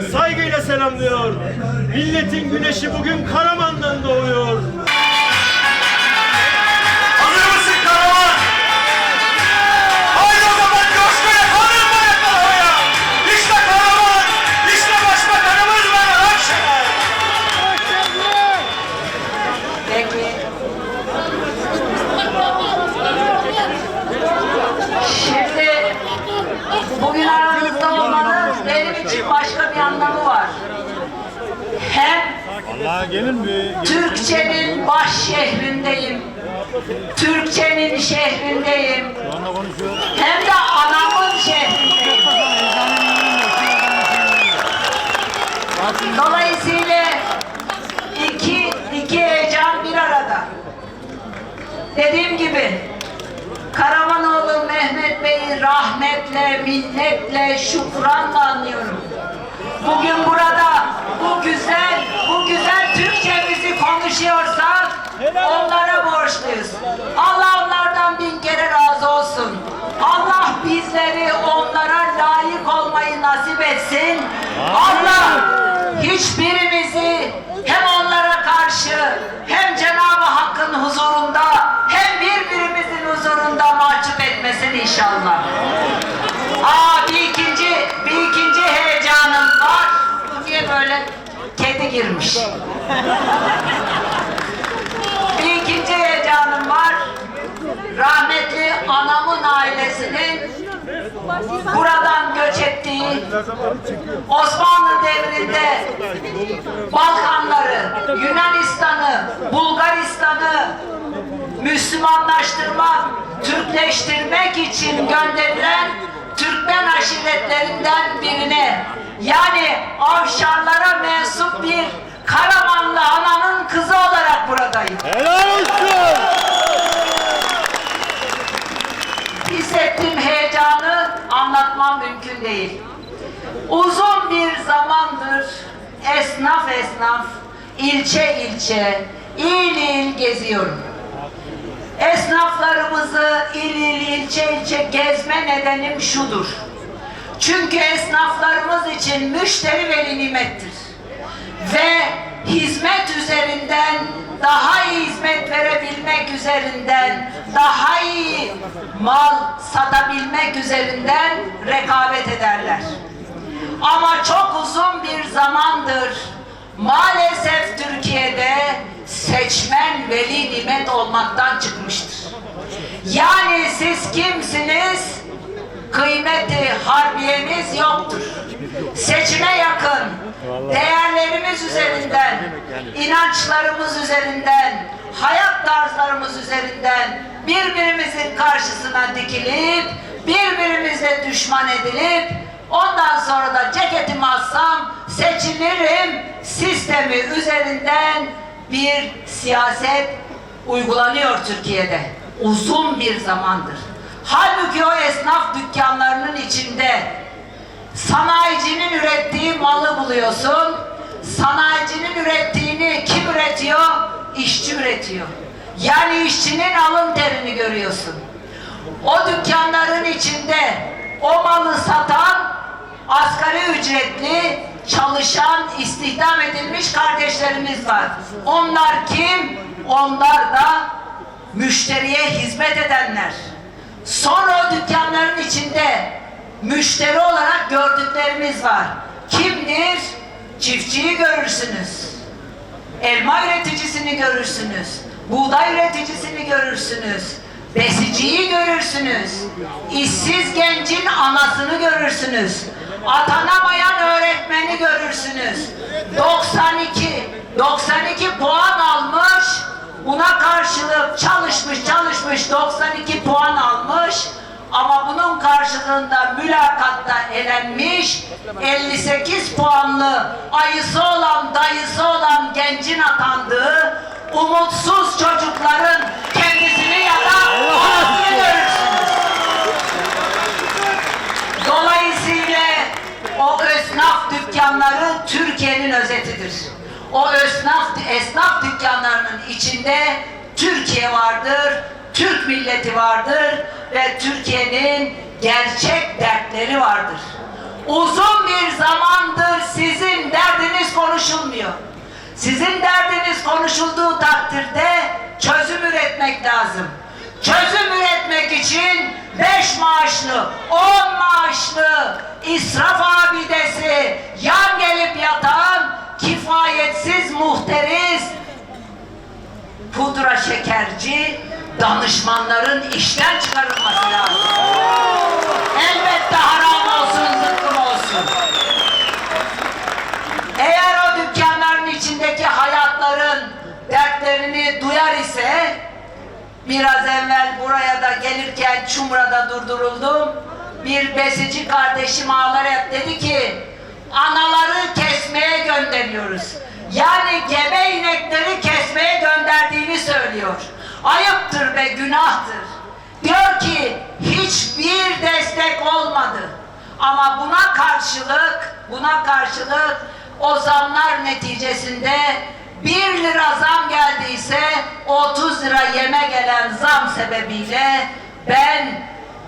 saygıyla selamlıyor. Milletin güneşi bugün Karaman'dan doğuyor. Türkçenin şehrindeyim. Hem de anamın şehrindeyim. Dolayısıyla iki, iki heyecan bir arada. Dediğim gibi Karamanoğlu Mehmet Bey'i rahmetle, minnetle, şükranla anlıyorum. Bugün burada bu güzel, bu güzel Türkçemizi konuşuyorsak onlara borçluyuz. Allah onlardan bin kere razı olsun. Allah bizleri onlara layık olmayı nasip etsin. Allah hiçbirimizi hem onlara karşı hem Cenab-ı Hakk'ın huzurunda hem birbirimizin huzurunda mahcup etmesin inşallah. Aa bir ikinci, bir ikinci heyecanım var. Niye böyle? Girmiş. bir ikinci heyecanım var. Rahmetli anamın ailesinin buradan göç ettiği Osmanlı devrinde Balkanları, Yunanistan'ı, Bulgaristan'ı Müslümanlaştırmak, Türkleştirmek için gönderilen Türkmen aşiretlerinden birine yani Avşarlara mensup bir Karamanlı ananın kızı olarak buradayım. Helal olsun. Hissettiğim heyecanı anlatmam mümkün değil. Uzun bir zamandır esnaf esnaf, ilçe ilçe, il il geziyorum. Esnaflarımızı il il, ilçe ilçe gezme nedenim şudur. Çünkü esnaflarımız için müşteri veli nimettir. Ve hizmet üzerinden daha iyi hizmet verebilmek üzerinden daha iyi mal satabilmek üzerinden rekabet ederler. Ama çok uzun bir zamandır maalesef Türkiye'de seçmen veli nimet olmaktan çıkmıştır. Yani siz kimsiniz? Kıymeti harbiyeniz yoktur. Seçime yakın değerlerimiz üzerinden, inançlarımız üzerinden, hayat tarzlarımız üzerinden birbirimizin karşısına dikilip, birbirimizle düşman edilip, ondan sonra da ceketimi alsam seçilirim sistemi üzerinden bir siyaset uygulanıyor Türkiye'de. Uzun bir zamandır. Halbuki o esnaf dükkanlarının içinde sanayicinin ürettiği malı buluyorsun. Sanayicinin ürettiğini kim üretiyor? İşçi üretiyor. Yani işçinin alın terini görüyorsun. O dükkanların içinde o malı satan asgari ücretli çalışan, istihdam edilmiş kardeşlerimiz var. Onlar kim? Onlar da müşteriye hizmet edenler. Sonra dükkanların içinde müşteri olarak gördüklerimiz var. Kimdir? Çiftçiyi görürsünüz. Elma üreticisini görürsünüz. Buğday üreticisini görürsünüz. Besiciyi görürsünüz. İşsiz gencin anasını görürsünüz. Atanamayan öğretmeni görürsünüz. 92 92 puan almış. Buna karşılık çalışmış çalışmış 92 puan almış. Ama bunun karşılığında mülakatta elenmiş 58 puanlı ayısı olan dayısı olan gencin atandığı umutsuz çocukların kendisini ya da görürsünüz. Dolayısıyla o esnaf dükkanları Türkiye'nin özetidir. O esnaf, esnaf dükkanlarının içinde Türkiye vardır, Türk milleti vardır ve Türkiye'nin gerçek dertleri vardır. Uzun bir zamandır siz konuşulmuyor. Sizin derdiniz konuşulduğu takdirde çözüm üretmek lazım. Çözüm üretmek için beş maaşlı, on maaşlı, israf abidesi, yan gelip yatan, kifayetsiz muhteriz, pudra şekerci danışmanların işten çıkarılması lazım. Elbette haram olsun, zıkkım olsun. Eğer o dükkanların içindeki hayatların dertlerini duyar ise biraz evvel buraya da gelirken Çumra'da durduruldum. Bir besici kardeşim ağlayarak dedi ki anaları kesmeye gönderiyoruz. Yani gebe inekleri kesmeye gönderdiğini söylüyor. Ayıptır ve günahtır. Diyor ki hiçbir destek olmadı. Ama buna karşılık, buna karşılık o zamlar neticesinde 1 lira zam geldiyse 30 lira yeme gelen zam sebebiyle ben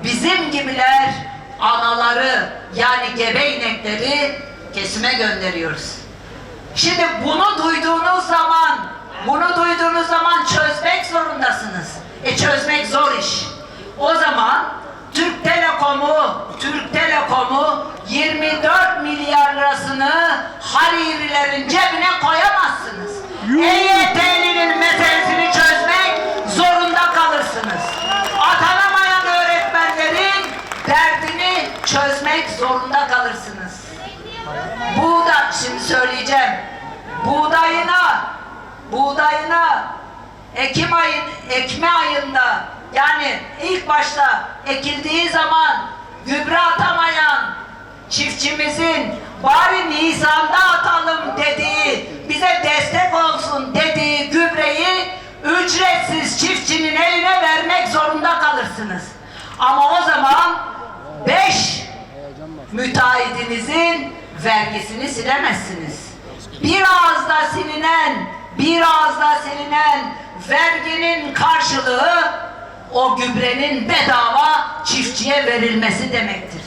bizim gibiler anaları yani gebe inekleri kesime gönderiyoruz. Şimdi bunu duyduğunuz zaman, bunu duyduğunuz zaman çözmek zorundasınız. E çözmek zor iş. O zaman Türk Telekom'u, Türk Telekom'u 24 milyar lirasını Haririlerin cebine koyamazsınız. EYT'linin meselesini çözmek zorunda kalırsınız. Atanamayan öğretmenlerin derdini çözmek zorunda kalırsınız. Şimdi söyleyeceğim. Buğdayına, buğdayına Ekim ayın, ekme ayında yani ilk başta ekildiği zaman gübre atamayan çiftçimizin bari Nisan'da atalım dediği, bize destek olsun dediği gübreyi ücretsiz çiftçinin eline vermek zorunda kalırsınız. Ama o zaman beş müteahhidinizin vergisini silemezsiniz. Bir ağızda silinen, bir ağızda silinen verginin karşılığı o gübrenin bedava çiftçiye verilmesi demektir.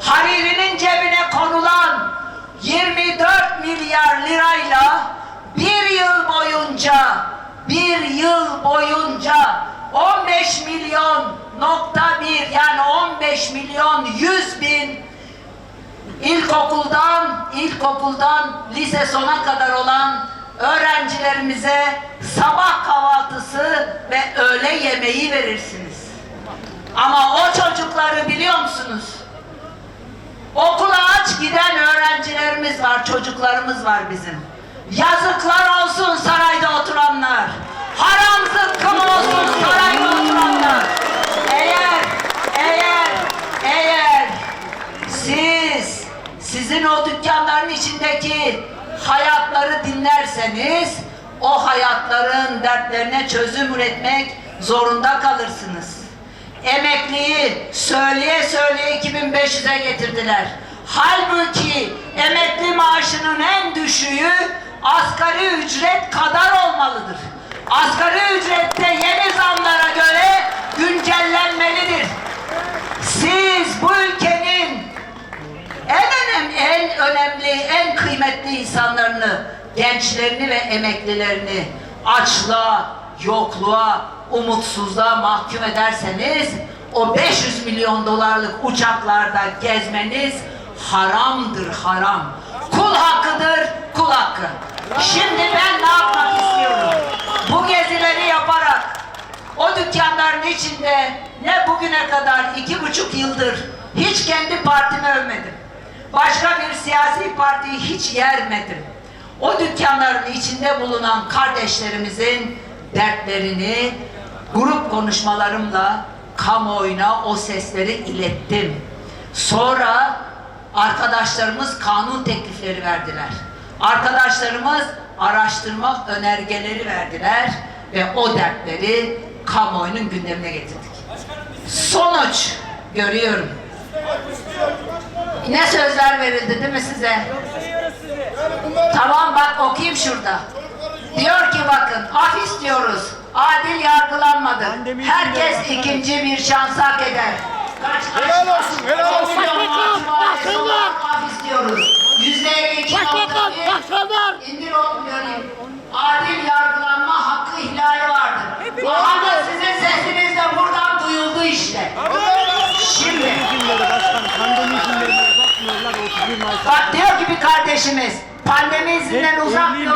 Hariri'nin cebine konulan 24 milyar lirayla bir yıl boyunca bir yıl boyunca 15 milyon nokta bir yani 15 milyon 100 bin ilkokuldan ilkokuldan lise sona kadar olan öğrencilerimize sabah kahvaltısı ve öğle yemeği verirsiniz. Ama o çocukları biliyor musunuz? Okula aç giden öğrencilerimiz var, çocuklarımız var bizim. Yazıklar olsun sarayda oturanlar. Haram zıkkım olsun sarayda oturanlar. Eğer, eğer, eğer siz sizin o dükkanların içindeki hayatları dinlerseniz o hayatların dertlerine çözüm üretmek zorunda kalırsınız. Emekliyi söyleye söyleye 2500'e getirdiler. Halbuki emekli maaşının en düşüğü asgari ücret kadar olmalıdır. Asgari ücrette yeni zamlara göre güncellenmelidir. Siz bu ülkenin en önemli, en önemli, en kıymetli insanlarını, gençlerini ve emeklilerini açlığa, yokluğa, umutsuzluğa mahkum ederseniz o 500 milyon dolarlık uçaklarda gezmeniz haramdır haram. Kul hakkıdır kul hakkı. Şimdi ben ne yapmak istiyorum? Bu gezileri yaparak o dükkanların içinde ne bugüne kadar iki buçuk yıldır hiç kendi partimi övmedim. Başka bir siyasi partiyi hiç yermedim. O dükkanların içinde bulunan kardeşlerimizin dertlerini grup konuşmalarımla kamuoyuna o sesleri ilettim. Sonra arkadaşlarımız kanun teklifleri verdiler. Arkadaşlarımız araştırma önergeleri verdiler ve o dertleri kamuoyunun gündemine getirdik. Sonuç görüyorum. Ne sözler verildi değil mi size? Tamam bak okuyayım şurada. Diyor ki bakın af istiyoruz. Adil yargılanmadı. Herkes ikinci bir şans hak eder. Kaç Helal olsun, helal olsun. Olarak af istiyoruz. Yüzde elli iki Bak nokta bir. İndir oğlum göreyim. Adil yargılanma hakkı ihlali vardır. Aha da sizin sesiniz de buradan duyuldu işte. Şimdi günleri başkanım pandemi günlerinde uzatmıyorlar 31 Mayıs. Bir kardeşimiz pandemi izinden Ev- evliyim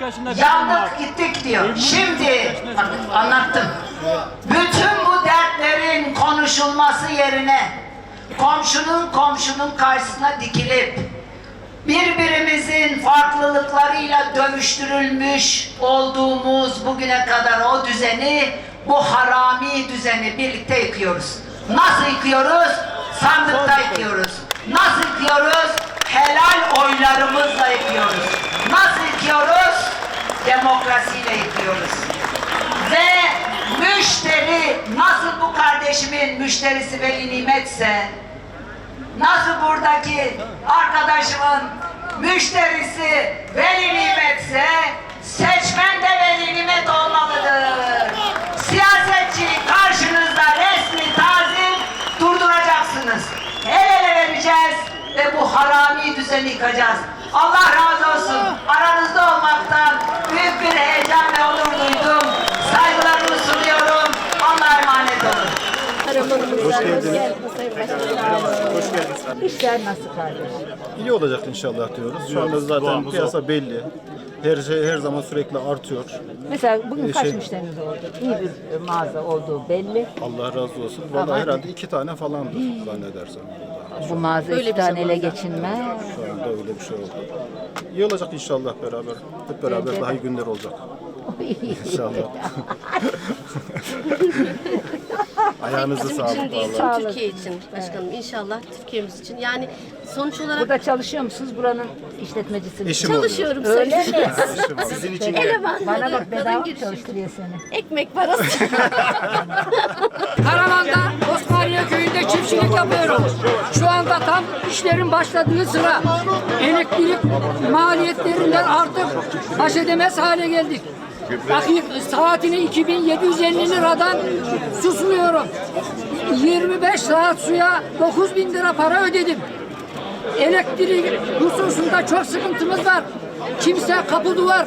yaşında kızım Yandık gittik diyor. Şimdi anlattım. Bütün bu dertlerin konuşulması yerine komşunun komşunun karşısına dikilip birbirimizin farklılıklarıyla dövüştürülmüş olduğumuz bugüne kadar o düzeni, bu harami düzeni birlikte yıkıyoruz. Nasıl yıkıyoruz? Sandıkta yıkıyoruz. Nasıl yıkıyoruz? Helal oylarımızla yıkıyoruz. Nasıl yıkıyoruz? Demokrasiyle yıkıyoruz. Ve müşteri nasıl bu kardeşimin müşterisi veli nimetse nasıl buradaki arkadaşımın müşterisi veli nimetse seçmen de veli nimet olmalıdır. Siyasetçi karşınızda resmi tazim durduracaksınız. El ele vereceğiz ve bu harami düzeni yıkacağız. Allah razı olsun. Aranızda olmaktan büyük bir heyecan ve onur duydum. Saygılarımı sunuyorum. Allah'a emanet olun. Hoş geldiniz. Hoş geldiniz. İşler nasıl kardeş? İyi olacak inşallah diyoruz. Şu anda zaten piyasa belli. Her şey her zaman sürekli artıyor. Mesela bugün Ee, kaç şey- müşteriniz oldu? İyi bir e, mağaza olduğu belli. Allah razı olsun. Vallahi herhalde iki tane falandır zannedersem. Bu mağaza ele geçinmez. Şu anda öyle bir şey oldu. İyi olacak inşallah beraber. Hep beraber daha iyi günler olacak. İnşallah. Ayağınızı Bizim sağlık için değil, vallahi. tüm Türkiye için başkanım. İnşallah Türkiye'miz için. Yani sonuç olarak Burada çalışıyor musunuz? Buranın işletmecisiniz. Eşim oluyor. çalışıyorum. Öyle mi? Eşim oluyor. Sizin için Elemanları, Bana bak bedava kadın mı çalıştırıyor seni? ekmek parası. Köyünde çiftçilik yapıyorum. Şu anda tam işlerin başladığı sıra. Elektrik maliyetlerinden artık baş edemez hale geldik. Dakik saatini 2750 liradan susmuyorum. 25 saat suya 9000 lira para ödedim. Elektrik hususunda çok sıkıntımız var. Kimse kapı duvar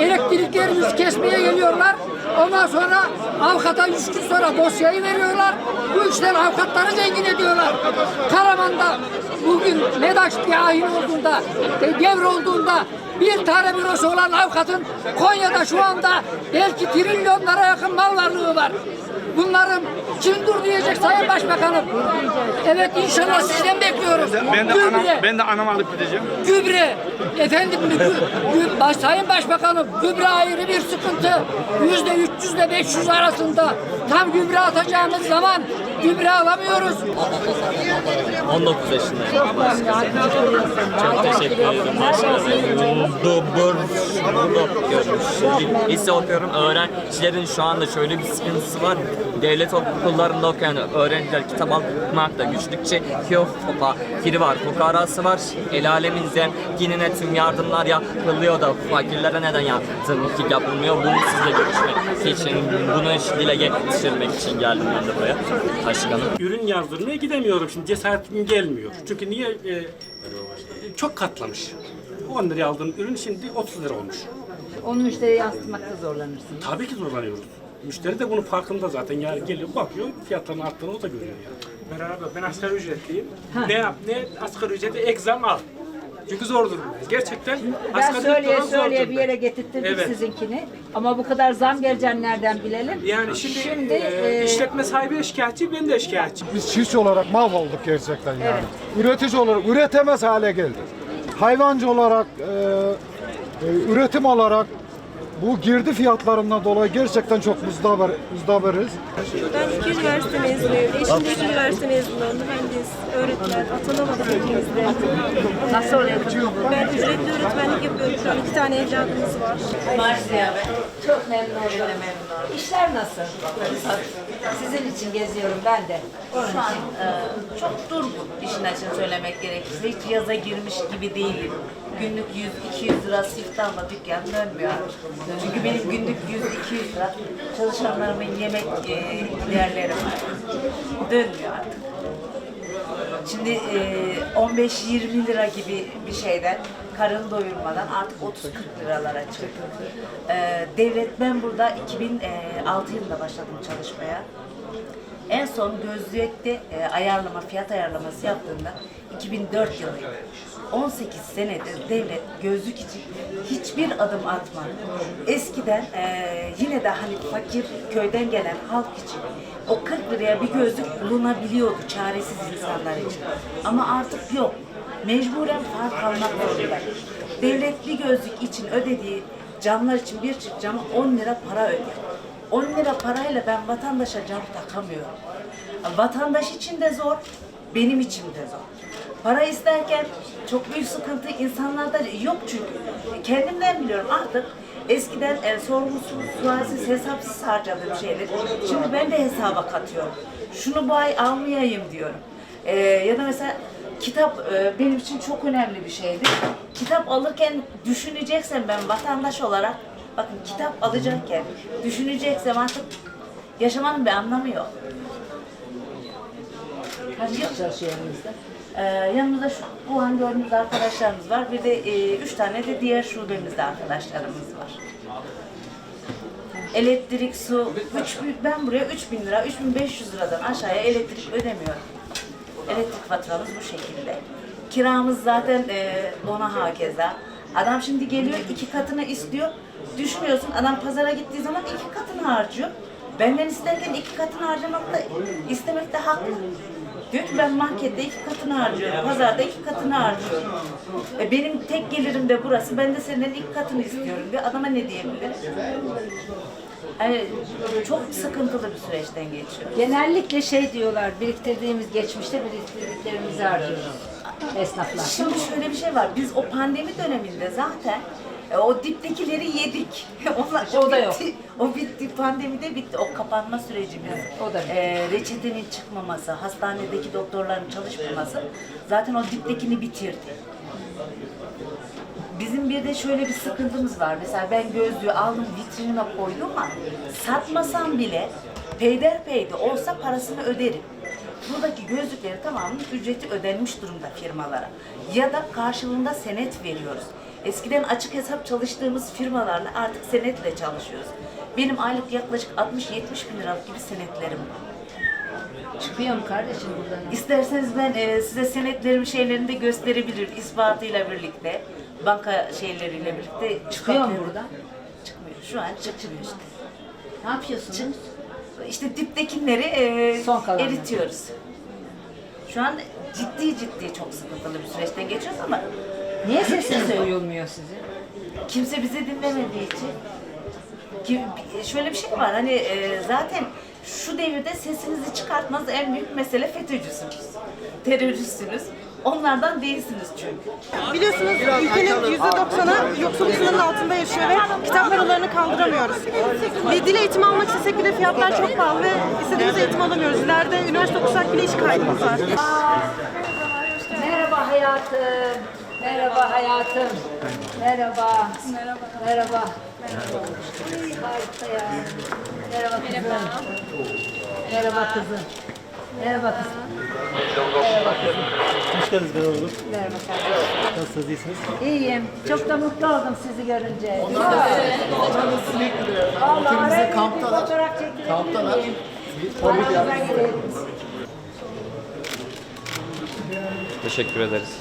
elektriklerimizi kesmeye geliyorlar. Ondan sonra avukata üç gün sonra dosyayı veriyorlar. Bu işler avukatları zengin ediyorlar. Karaman'da bugün MEDAŞ ayin olduğunda, e, devre olduğunda bir tane bürosu olan avukatın Konya'da şu anda belki trilyonlara yakın mal varlığı var. Bunların kim dur diyecek Sayın Başbakanım. Evet inşallah sizden bekliyoruz. Ben de, Gübre, anam, ben de anamı alıp gideceğim. gübre, efendim gü, gü- baş, Sayın Başbakanım gübre ayrı bir sıkıntı. Yüzde 300 ile 500 arasında tam gübre atacağımız zaman gübre alamıyoruz. 19 yaşındayım. Çok teşekkür ederim burada okuyorum. Lise okuyorum. Öğrencilerin şu anda şöyle bir sıkıntısı var. Devlet okullarında okuyan öğrenciler kitap okumakta güçlük çekiyor. Fakiri var, fukarası var. El alemin zenginine tüm yardımlar yapılıyor da fakirlere neden yardım ki yapılmıyor? Bunu sizle görüşmek için, bunu dile getirmek için geldim ben de buraya. Başkanım. ürün yazdırmaya gidemiyorum şimdi cesaretim gelmiyor. Çünkü niye? E, çok katlamış. 10 liraya aldığım ürün şimdi 30 lira olmuş. Onu müşteriye yansıtmakta zorlanırsın. Tabii ki zorlanıyoruz. Müşteri de bunun farkında zaten. Yani geliyor bakıyor fiyatların arttığını o da görüyor yani. Beraber ben asgari ücretliyim. Ne yap ne asgari ücrete ek zam al. Çünkü zor durumdayız. Gerçekten Ben asgari söyleye zor söyleye bir yere getirttirdik Evet. sizinkini. Ama bu kadar zam geleceğini nereden bilelim? Yani şimdi, Şimdi, e, e, işletme sahibi şikayetçi, ben de şikayetçiyim. Biz çiftçi olarak mahvolduk gerçekten yani. Üretici olarak üretemez hale geldik. Hayvancı olarak, e, e, üretim olarak bu girdi fiyatlarından dolayı gerçekten çok muzdaber, muzdaberiz. Ben iki üniversite mezunuyum. Eşim de iki üniversite mezunu. Mühendis, öğretmen, atanamadık ikimiz de. Nasıl oluyor? Ben ücretli öğretmenlik yapıyorum şu an. İki tane evladımız var. Çok memnun oldum. İşler nasıl? Sizin için geziyorum ben de. Onun Şu an için. e, çok durgun işin açığını söylemek gerekirse. Hiç yaza girmiş gibi değilim. Günlük 100-200 lira siftahla dükkan dönmüyor. Çünkü benim günlük 100-200 lira çalışanlarımın yemek e, giderleri var. Dönmüyor artık. Şimdi e, 15-20 lira gibi bir şeyden karın doyurmadan artık 30-40 liralara çıktı. E, devlet ben burada 2006 yılında başladım çalışmaya. En son gözlükte e, ayarlama, fiyat ayarlaması yaptığında 2004 yılıydı. 18 senedir devlet gözlük için hiçbir adım atmadı. Eskiden e, yine de hani fakir köyden gelen halk için o 40 liraya bir gözlük bulunabiliyordu çaresiz insanlar için. Ama artık yok. Mecburen fark almak zorunda. Devlet bir gözlük için ödediği camlar için bir çift cama 10 lira para ödüyor. 10 lira parayla ben vatandaşa cam takamıyorum. Vatandaş için de zor, benim için de zor. Para isterken çok büyük sıkıntı insanlarda yok çünkü. Kendimden biliyorum artık eskiden e, sorgusuz, sualsiz, hesapsız harcadığım şeyleri şimdi ben de hesaba katıyorum. Şunu bu ay almayayım diyorum. E, ya da mesela kitap e, benim için çok önemli bir şeydi. Kitap alırken düşüneceksem ben vatandaş olarak bakın kitap alacakken düşüneceksem artık yaşamanın bir anlamı yok. Kaç yanınızda? Ee, yanımızda şu, bu an gördüğünüz arkadaşlarımız var. Bir de e, üç tane de diğer şubemizde arkadaşlarımız var. Elektrik, su, üç, ben buraya 3000 lira, 3500 liradan aşağıya elektrik ödemiyorum. Elektrik faturamız bu şekilde. Kiramız zaten e, ona hakeza. Adam şimdi geliyor iki katını istiyor. Düşünüyorsun adam pazara gittiği zaman iki katını harcıyor. Benden isterken iki katını harcamak da istemek de haklı. Diyor ki ben markette iki katını harcıyorum, pazarda iki katını harcıyorum. E benim tek gelirim de burası, ben de senden iki katını istiyorum diyor. Adama ne diyebilirim? Yani çok sıkıntılı bir süreçten geçiyor. Genellikle şey diyorlar, biriktirdiğimiz geçmişte biriktirdiklerimizi harcıyoruz esnaflar. Şimdi şöyle bir şey var. Biz o pandemi döneminde zaten e, o diptekileri yedik. Onlar, O da yok. bitti. O bitti. Pandemide bitti. O kapanma sürecimiz. O da e, reçetenin çıkmaması, hastanedeki doktorların çalışmaması zaten o diptekini bitirdi. Bizim bir de şöyle bir sıkıntımız var. Mesela ben gözlüğü aldım vitrinime koydum ama satmasam bile peyderpey de olsa parasını öderim. Buradaki gözlükleri tamamının ücreti ödenmiş durumda firmalara. Ya da karşılığında senet veriyoruz. Eskiden açık hesap çalıştığımız firmalarla artık senetle çalışıyoruz. Benim aylık yaklaşık 60-70 bin liralık gibi senetlerim var. Çıkıyor mu kardeşim buradan? İsterseniz ben e, size senetlerim şeylerini de gösterebilirim ispatıyla birlikte. Banka şeyleriyle birlikte. Çıkıyor mu buradan? Çıkmıyor. Şu an çıkmıyor işte. Ne yapıyorsunuz? İşte diptekileri e, Son kalanları. eritiyoruz. Şu an ciddi ciddi çok sıkıntılı bir süreçten geçiyoruz ama Niye sesiniz duyulmuyor sizin? kimse bizi dinlemediği için ki şöyle bir şey var hani e, zaten şu devirde sesinizi çıkartmanız en büyük mesele FETÖ'cüsünüz. Teröristsiniz. Onlardan değilsiniz çünkü. Biliyorsunuz ülkenin %90'ı yoksulluk sınırının altında yaşıyor ve kitap paralarını kaldıramıyoruz. Bir dil eğitimi almak istesek bile fiyatlar çok pahalı ve istediğimiz eğitim alamıyoruz. İleride üniversite okusak bile iş kaybımız var. Merhaba hayatım. Merhaba hayatım. Merhaba. Merhaba. Merhaba. Harika ya. Merhaba kızım. Merhaba kızım. Merhaba kızım. Merhaba kızım. Hoş geldiniz ben oğlum. Merhaba kardeşim. Nasılsınız iyisiniz? İyiyim. Çok da mutlu oldum sizi görünce. Bize Vallahi kamptalar. fotoğraf çekilebilir Kamptalar. miyim? Aramıza girelim. Teşekkür ederiz.